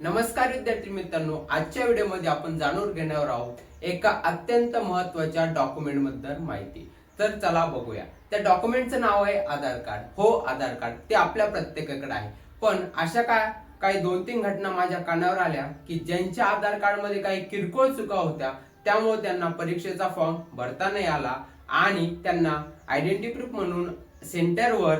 नमस्कार विद्यार्थी मित्रांनो आजच्या व्हिडिओमध्ये आपण जाणून घेणार आहोत एका अत्यंत महत्त्वाच्या डॉक्युमेंटबद्दल माहिती. तर चला बघूया. त्या डॉक्युमेंटचं नाव आहे आधार कार्ड. हो आधार कार्ड. ते आपल्या प्रत्येकाकडे आहे. पण अशा काय काही दोन तीन घटना माझ्या कानावर आल्या की ज्यांच्या आधार कार्डमध्ये काही किरकोळ चुका होत्या त्यामुळे त्यांना परीक्षेचा फॉर्म भरता नाही आला आणि त्यांना आयडेंटिटी प्रूफ म्हणून सेंटरवर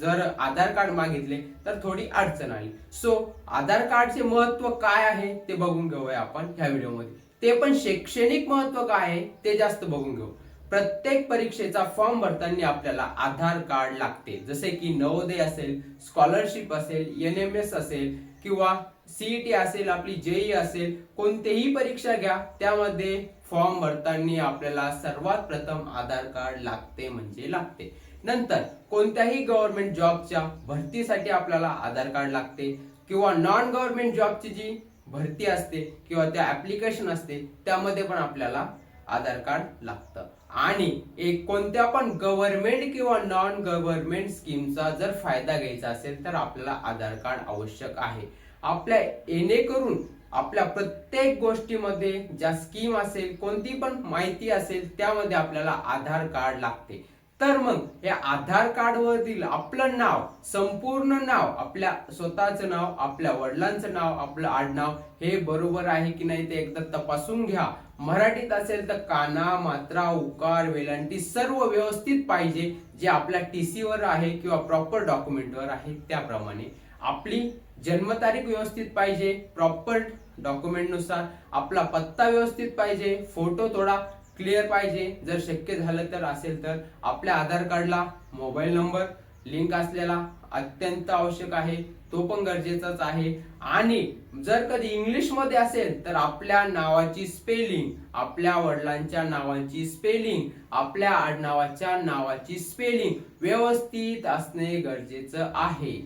जर आधार कार्ड मागितले तर थोडी अडचण आली. सो आधार कार्डचे महत्त्व काय आहे ते बघून घेऊया आपण ह्या व्हिडिओमध्ये. ते पण शैक्षणिक महत्त्व काय आहे ते जास्त बघून घेऊ. प्रत्येक परीक्षेचा फॉर्म भरताना आपल्याला आधार कार्ड लागते. जसे की नवोदय असेल स्कॉलरशिप असेल एन एम एस असेल किंवा सीईटी असेल आपली जेई असेल कोणतेही परीक्षा घ्या त्यामध्ये फॉर्म भरताना आपल्याला सर्वात प्रथम आधार कार्ड लागते म्हणजे लागते. नंतर कोणत्याही गव्हर्नमेंट जॉबच्या भरतीसाठी आपल्याला आधार कार्ड लागते किंवा नॉन गव्हर्नमेंट जॉबची जी भरती असते किंवा त्या ऍप्लिकेशन असते त्यामध्ये पण आपल्याला आधार कार्ड लागतं. आणि एक कोणत्या पण गव्हर्नमेंट किंवा नॉन गव्हर्नमेंट स्कीमचा जर फायदा घ्यायचा असेल तर आपल्याला आधार कार्ड आवश्यक आहे. आपल्या येणेकरून आपल्या प्रत्येक गोष्टीमध्ये ज्या स्कीम असेल कोणती पण माहिती असेल त्यामध्ये आपल्याला आधार कार्ड लागते. तर मग हे आधार कार्ड वरतील आपलं नाव संपूर्ण नाव आपल्या स्वतःचं नाव आपल्या वडिलांचं नाव आपलं आडनाव हे बरोबर आहे की नाही ते एकदा तपासून घ्या. मराठीत असेल तर काना मात्रा उकार वेलांटी सर्व व्यवस्थित पाहिजे. जे आपल्या टी वर आहे किंवा प्रॉपर डॉक्युमेंटवर आहे त्याप्रमाणे. आपली जन्मतारीख व्यवस्थित पाहिजे प्रॉपर डॉक्युमेंटनुसार. आपला पत्ता व्यवस्थित पाहिजे फोटो थोडा क्लिअर पाहिजे. जर शक्य झालं तर असेल तर आपल्या आधार कार्डला मोबाईल नंबर लिंक असलेला अत्यंत आवश्यक आहे. तो पण गरजेचाच आहे. आणि जर कधी इंग्लिशमध्ये असेल तर आपल्या नावाची स्पेलिंग आपल्या वडिलांच्या नावाची स्पेलिंग आपल्या आडनावाच्या नावाची स्पेलिंग व्यवस्थित असणे गरजेचं आहे.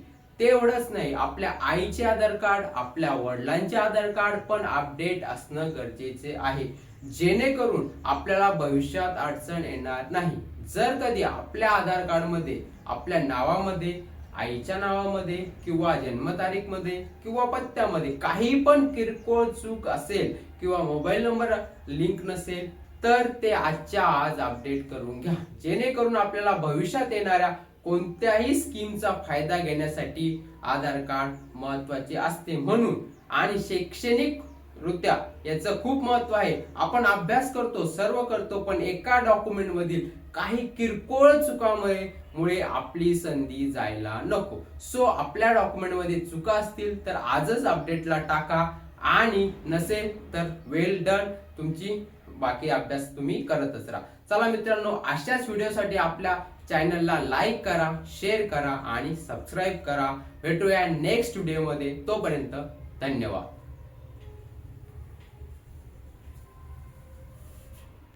तेवढंच नाही आपल्या आईचे आधार कार्ड आपल्या वडिलांचे आधार कार्ड पण अपडेट असणं गरजेचे आहे. जेणेकरून आपल्याला भविष्यात अडचण येणार नाही. जर कधी आपल्या आधार कार्डमध्ये आपल्या नावामध्ये आईच्या नावामध्ये किंवा जन्मतारीखमध्ये किंवा पत्त्यामध्ये काही पण किरकोळ चूक असेल किंवा मोबाईल नंबर लिंक नसेल तर ते आजच्या आज अपडेट करून घ्या. जेणेकरून आपल्याला भविष्यात येणाऱ्या कोणत्याही स्कीमचा फायदा घेण्यासाठी आधार कार्ड महत्त्वाचे असते म्हणून. आणि शैक्षणिक वृत्त्या याचं खूप महत्त्व आहे. आपण अभ्यास करतो सर्व करतो पण एका डॉक्युमेंट मधील काही किरकोळ चुकामुळे मुळे आपली संधी जायला नको. सो आपल्या डॉक्युमेंटमध्ये चुका असतील तर आजच अपडेटला टाका आणि नसेल तर वेल डन. तुमची बाकी अभ्यास तुम्ही करतच राहा. चला मित्रांनो अशाच व्हिडिओसाठी आपल्या चॅनलला लाईक करा शेअर करा आणि सबस्क्राईब करा. भेटूया नेक्स्ट व्हिडिओमध्ये. तोपर्यंत धन्यवाद.